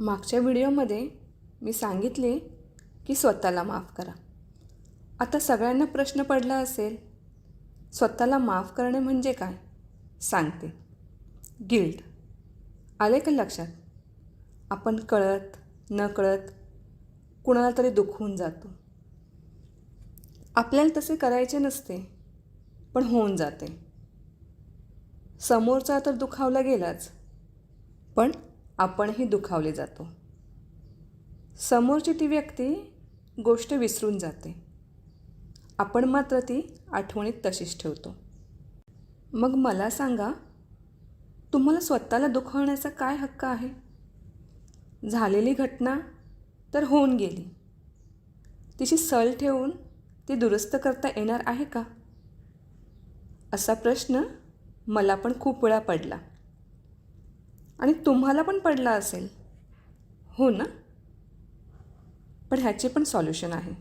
मागच्या व्हिडिओमध्ये मी सांगितले की स्वतःला माफ करा. आता सगळ्यांना प्रश्न पडला असेल स्वतःला माफ करणे म्हणजे काय? सांगते. गिल्ट आले का लक्षात? आपण कळत न कळत कुणाला तरी दुखवून जातो. आपल्याला तसे करायचे नसते पण होऊन जाते. समोरचा तर दुखावला गेलाच पण आपणही दुखावले जातो. समोरची ती व्यक्ती गोष्ट विसरून जाते. आपण मात्र ती आठवणीत तशीच ठेवतो. मग मला सांगा तुम्हाला स्वतःला दुखवण्याचा काय हक्क आहे? झालेली घटना तर होऊन गेली. तिची सल ठेवून ती दुरुस्त करता येणार आहे का? असा प्रश्न मला पण खूप वेळा पडला. आणि तुम्हाला पण पडला असेल. हो ना? पण ह्याचे पण सॉल्युशन आहे.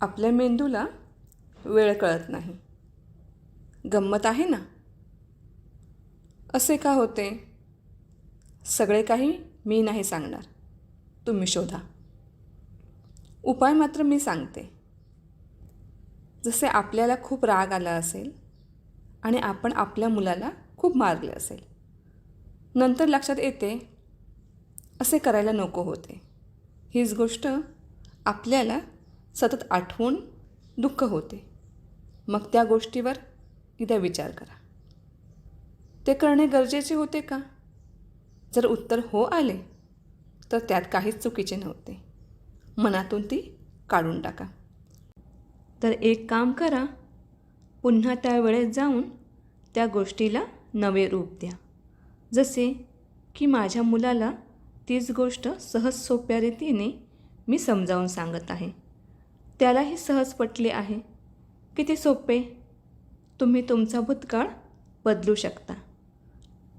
आपल्या मेंदूला वेळ कळत नाही. गंमत आहे ना? असे का होते? सगळे काही मी नाही सांगणार. तुम्ही शोधा. उपाय मात्र मी सांगते. जसे आपल्याला खूप राग आला असेल आणि आपण आपल्या मुलाला खूप मारले असेल. नंतर लक्षात येते असे करायला नको होते. हीच गोष्ट आपल्याला सतत आठवून दुःख होते. मग त्या गोष्टीवर एकदा विचार करा. ते करणे गरजेचे होते का? जर उत्तर हो आले तर त्यात काहीच चुकीचे नव्हते. मनातून ती काढून टाका. तर एक काम करा पुन्हा त्या वेळेत जाऊन त्या गोष्टीला नवे रूप द्या. जसे की माझ्या मुलाला तीच गोष्ट सहज सोप्या रीतीने मी समजावून सांगत आहे. त्यालाही सहज पटले आहे किती सोपे. तुम्ही तुमचा भूतकाळ बदलू शकता.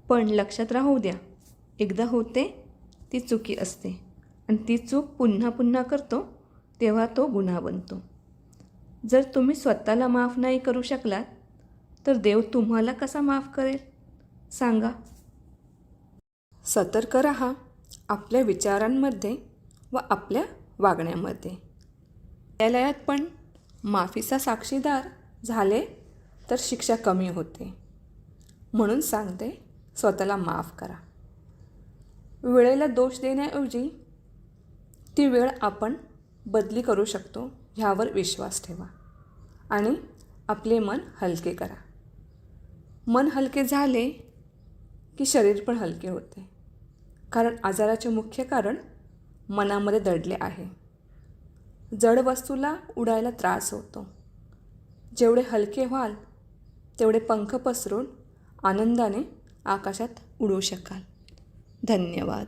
पण लक्षात राहू द्या एकदा होते ती चुकी असते. आणि ती चूक पुन्हा पुन्हा करतो तेव्हा तो गुन्हा बनतो. जर तुम्ही स्वतःला माफ नाही करू शकलात तर देव तुम्हाला कसा माफ करेल? सांगा. सतर्क रहा आपल्या विचारांमध्ये व आपल्या वागण्यामध्ये. न्यायालयात पण माफीचा साक्षीदार झाले तर शिक्षा कमी होते. म्हणून सांगते स्वतःला माफ करा. वेळेला दोष देण्याऐवजी ती वेळ आपण बदली करू शकतो ह्यावर विश्वास ठेवा आणि आपले मन हलके करा. मन हलके झाले की शरीर पण हलके होते. कारण आजाराचे मुख्य कारण मनामध्ये दडले आहे. जड वस्तूला उडायला त्रास होतो. जेवढे हलके व्हाल तेवढे पंख पसरून आनंदाने आकाशात उडू शकाल. धन्यवाद.